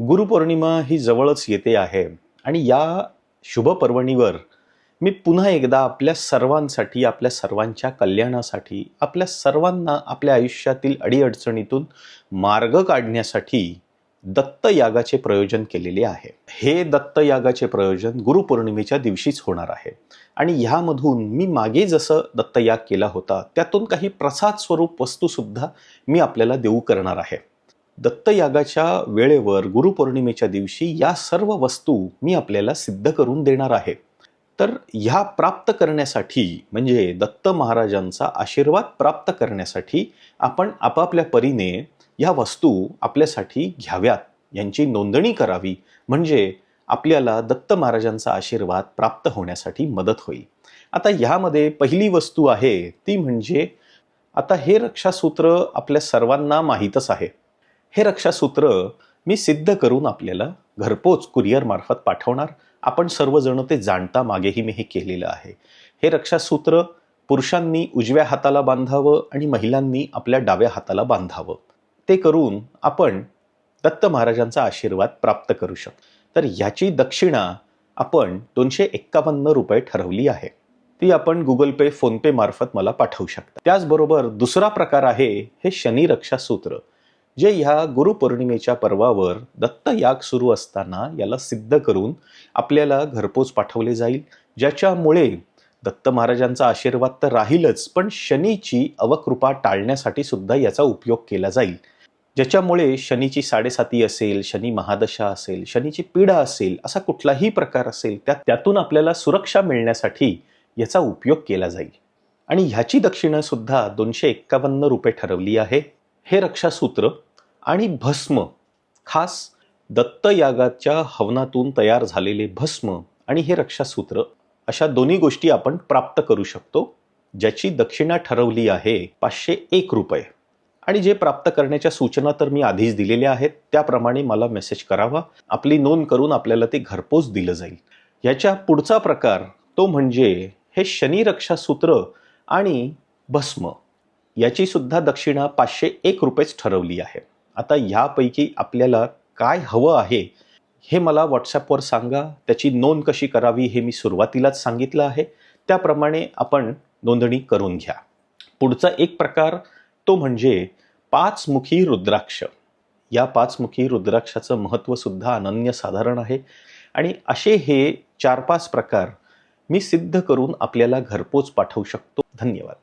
गुरुपौर्णिमा ही जवळच येते आहे. आणि या शुभपर्वणीवर मी पुन्हा एकदा आपल्या सर्वांसाठी आपल्या सर्वांच्या कल्याणासाठी आपल्या सर्वांना आपल्या आयुष्यातील अडीअडचणीतून मार्ग काढण्यासाठी दत्तयागाचे प्रयोजन केलेले आहे. हे दत्तयागाचे प्रयोजन गुरुपौर्णिमेच्या दिवशीच होणार आहे. आणि ह्यामधून मी मागे जसं दत्तयाग केला होता त्यातून काही प्रसाद स्वरूप वस्तूसुद्धा मी आपल्याला देऊ करणार आहे. दत्तयागाच्या वेळेवर गुरुपौर्णिमेच्या दिवशी या सर्व वस्तू मी आपल्याला सिद्ध करून देणार आहे. तर ह्या प्राप्त करण्यासाठी म्हणजे दत्त महाराजांचा आशीर्वाद प्राप्त करण्यासाठी आपण आपापल्या परीने ह्या वस्तू आपल्यासाठी घ्याव्यात यांची नोंदणी करावी. म्हणजे आपल्याला दत्त महाराजांचा आशीर्वाद प्राप्त होण्यासाठी मदत होईल. आता ह्यामध्ये पहिली वस्तू आहे ती म्हणजे आता हे रक्षासूत्र आपल्या सर्वांना माहीतच आहे. हे रक्षासूत्र मी सिद्ध करून आपल्याला घरपोच कुरिअर मार्फत पाठवणार. आपण सर्वजण ते जाणता मागेही मी हे केलेलं आहे. हे रक्षासूत्र पुरुषांनी उजव्या हाताला बांधावं आणि महिलांनी आपल्या डाव्या हाताला बांधावं. ते करून आपण दत्त महाराजांचा आशीर्वाद प्राप्त करू शकतो तर याची दक्षिणा आपण दोनशे एक्कावन्न रुपये ठरवली आहे. ती आपण गुगल पे फोनपे मार्फत मला पाठवू शकता. त्याचबरोबर दुसरा प्रकार आहे हे शनी रक्षासूत्र. जे ह्या गुरुपौर्णिमेच्या पर्वावर दत्त याग सुरू असताना याला सिद्ध करून आपल्याला घरपोच पाठवले जाईल ज्याच्यामुळे दत्त महाराजांचा आशीर्वाद तर राहीलच पण शनीची अवकृपा टाळण्यासाठी सुद्धा याचा उपयोग केला जाईल. ज्याच्यामुळे शनीची साडेसाती असेल शनी महादशा असेल शनीची पीडा असेल असा कुठलाही प्रकार असेल त्या त्यातून आपल्याला सुरक्षा मिळण्यासाठी याचा उपयोग केला जाईल. आणि ह्याची दक्षिणासुद्धा दोनशे एक्कावन्न रुपये ठरवली आहे. हे रक्षासूत्र आणि भस्म खास दत्तयागाच्या हवनातून तयार झालेले भस्म आणि हे रक्षासूत्र अशा दोन्ही गोष्टी आपण प्राप्त करू शकतो ज्याची दक्षिणा ठरवली आहे पाचशे एक रुपये. आणि जे प्राप्त करण्याच्या सूचना तर मी आधीच दिलेल्या आहेत त्याप्रमाणे मला मेसेज करावा आपली नोंद करून आपल्याला ते घरपोच दिलं जाईल. याच्या पुढचा प्रकार तो म्हणजे हे शनी रक्षासूत्र आणि भस्म. याची सुद्धा दक्षिणा पाचशे एक रुपयेच ठरवली आहे. आता ह्यापैकी आपल्याला काय हवं आहे हे मला व्हॉट्सॲपवर सांगा. त्याची नोंद कशी करावी हे मी सुरुवातीलाच सांगितलं आहे. त्याप्रमाणे आपण नोंदणी करून घ्या. पुढचा एक प्रकार तो म्हणजे पाचमुखी रुद्राक्ष. या पाचमुखी रुद्राक्षाचं महत्त्वसुद्धा अनन्यसाधारण आहे. आणि असे हे चार पाच प्रकार मी सिद्ध करून आपल्याला घरपोच पाठवू शकतो. धन्यवाद.